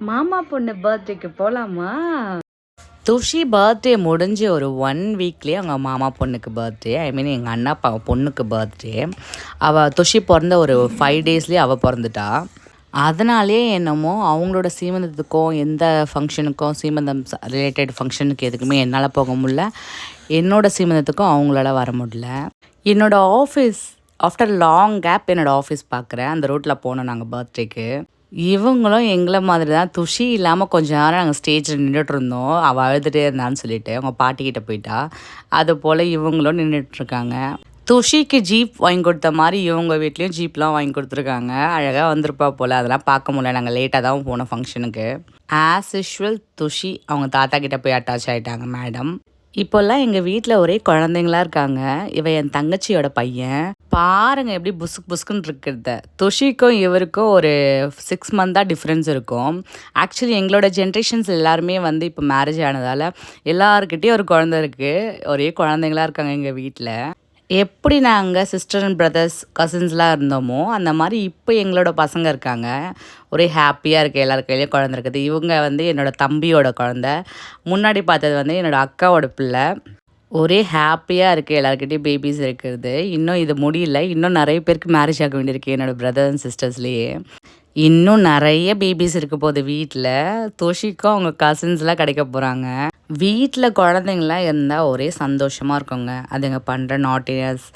மாமா பொண்ணு பர்த்டேக்கு போகலாமா துஷி பர்த்டே முடிஞ்சு ஒரு ஒன் வீக்லேயே அவங்க மாமா பொண்ணுக்கு பர்த்டே ஐ மீன் எங்கள் அண்ணா அப்பா பொண்ணுக்கு பர்த்டே. அவள் துஷி பிறந்த ஒரு ஃபைவ் டேஸ்லேயே அவள் பிறந்துட்டா. அதனாலே என்னமோ அவங்களோட சீமந்தத்துக்கும் எந்த ஃபங்க்ஷனுக்கும் சீமந்தம் ரிலேட்டட் ஃபங்க்ஷனுக்கு எதுக்குமே என்னால் போக முடில என்னோட சீமந்தத்துக்கும் அவங்களால வர முடியல. என்னோட ஆஃபீஸ் ஆஃப்டர் லாங் கேப் என்னோடய ஆஃபீஸ் பார்க்குறேன் அந்த ரூட்டில் போனோம் நாங்கள் பர்த்டேக்கு இவங்களும் எங்களை மாதிரி தான். துஷி இல்லாமல் கொஞ்ச நேரம் நாங்கள் ஸ்டேஜில் நின்றுட்டு இருந்தோம். அவள் அழுதுகிட்டே இருந்தான்னு சொல்லிட்டு அவங்க பாட்டிக்கிட்ட போயிட்டா. அது போல் இவங்களும் நின்றுட்டுருக்காங்க துஷிக்கு ஜீப் வாங்கி கொடுத்த மாதிரி இவங்க வீட்லேயும் ஜீப்லாம் வாங்கி கொடுத்துருக்காங்க. அழகாக வந்திருப்பா போல். அதெல்லாம் பார்க்க முடியல. நாங்கள் லேட்டாக தான் போனோம் ஃபங்க்ஷனுக்கு ஆஸ் யூஷுவல் துஷி அவங்க தாத்தா கிட்ட போய் அட்டாச் ஆகிட்டாங்க மேடம் இப்போல்லாம் எங்கள் வீட்டில் ஒரே குழந்தைங்களா இருக்காங்க. இவன் என் தங்கச்சியோட பையன். பாருங்க எப்படி புசுக் புசுக்குன்னு இருக்கிறத. துஷிக்கும் இவருக்கும் ஒரு சிக்ஸ் மந்தாக டிஃப்ரென்ஸ் இருக்கும். ஆக்சுவலி எங்களோட ஜென்ரேஷன்ஸ் எல்லாருமே வந்து இப்போ மேரேஜ் ஆனதால் எல்லாருக்கிட்டேயும் ஒரு குழந்த இருக்குது ஒரே குழந்தைங்களா இருக்காங்க எங்கள் வீட்டில் எப்படி நாங்கள் சிஸ்டர் அண்ட் பிரதர்ஸ் கசின்ஸ்லாம் இருந்தோமோ அந்த மாதிரி இப்போ எங்களோட பசங்க இருக்காங்க. ஒரே ஹாப்பியாக இருக்குது எல்லார் கையிலையும் குழந்த இருக்குது. இவங்க வந்து என்னோட தம்பியோட குழந்த. முன்னாடி பார்த்தது வந்து என்னோட அக்காவோட பிள்ளை. ஒரே ஹாப்பியாக இருக்குது எல்லாருக்கிட்டையும் பேபிஸ் இருக்கிறது இன்னும் இது முடியல. இன்னும் நிறைய பேருக்கு மேரேஜ் ஆக வேண்டியிருக்கு என்னோடய பிரதர் அண்ட் சிஸ்டர்ஸ்லேயே இன்னும் நிறைய பேபிஸ் இருக்க போகுது வீட்டில் தோஷிக்கும் அவங்க கசின்ஸ்லாம் கிடைக்க போகிறாங்க வீட்டில் குழந்தைங்களாம் இருந்தால் ஒரே சந்தோஷமாக இருக்குங்க. அதுங்க பண்ணுற நாட்டினஸ்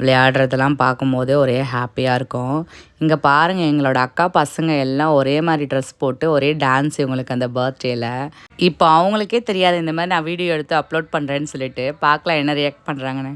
விளையாடுறதெல்லாம் பார்க்கும்போது ஒரே ஹாப்பியாக இருக்கும். இங்கே பாருங்கள் எங்களோட அக்கா பசங்க எல்லாம் ஒரே மாதிரி ட்ரெஸ் போட்டு ஒரே டான்ஸ் இவங்களுக்கு அந்த பர்த்டேயில் இப்போ அவங்களுக்கே தெரியாது இந்த மாதிரி நான் வீடியோ எடுத்து அப்லோட் பண்ணுறேன்னு சொல்லிட்டு. பார்க்கலாம் என்ன ரியாக்ட் பண்ணுறாங்கன்னு